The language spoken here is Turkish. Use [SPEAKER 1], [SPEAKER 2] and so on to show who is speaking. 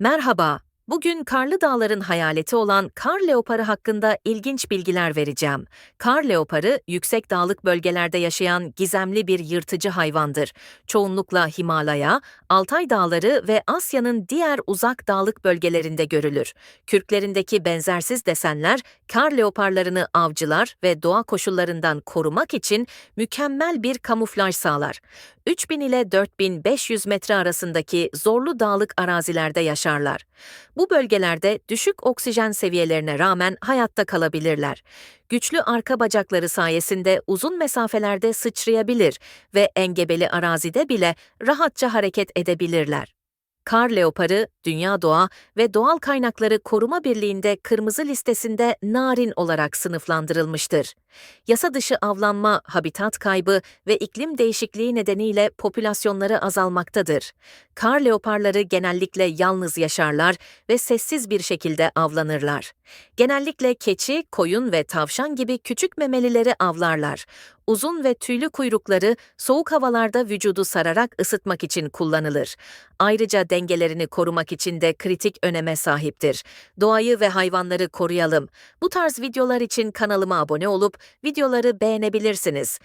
[SPEAKER 1] Merhaba, bugün karlı dağların hayaleti olan kar leoparı hakkında ilginç bilgiler vereceğim. Kar leoparı, yüksek dağlık bölgelerde yaşayan gizemli bir yırtıcı hayvandır. Çoğunlukla Himalaya, Altay dağları ve Asya'nın diğer uzak dağlık bölgelerinde görülür. Kürklerindeki benzersiz desenler, kar leoparlarını avcılar ve doğa koşullarından korumak için mükemmel bir kamuflaj sağlar. 3000 ile 4500 metre arasındaki zorlu dağlık arazilerde yaşarlar. Bu bölgelerde düşük oksijen seviyelerine rağmen hayatta kalabilirler. Güçlü arka bacakları sayesinde uzun mesafelerde sıçrayabilir ve engebeli arazide bile rahatça hareket edebilirler. Kar leoparı, Dünya Doğa ve Doğal Kaynakları Koruma Birliği'nde kırmızı listesinde narin olarak sınıflandırılmıştır. Yasa dışı avlanma, habitat kaybı ve iklim değişikliği nedeniyle popülasyonları azalmaktadır. Kar leoparları genellikle yalnız yaşarlar ve sessiz bir şekilde avlanırlar. Genellikle keçi, koyun ve tavşan gibi küçük memelileri avlarlar. Uzun ve tüylü kuyrukları soğuk havalarda vücudu sararak ısıtmak için kullanılır. Ayrıca dengelerini korumak için de kritik öneme sahiptir. Doğayı ve hayvanları koruyalım. Bu tarz videolar için kanalıma abone olup videoları beğenebilirsiniz.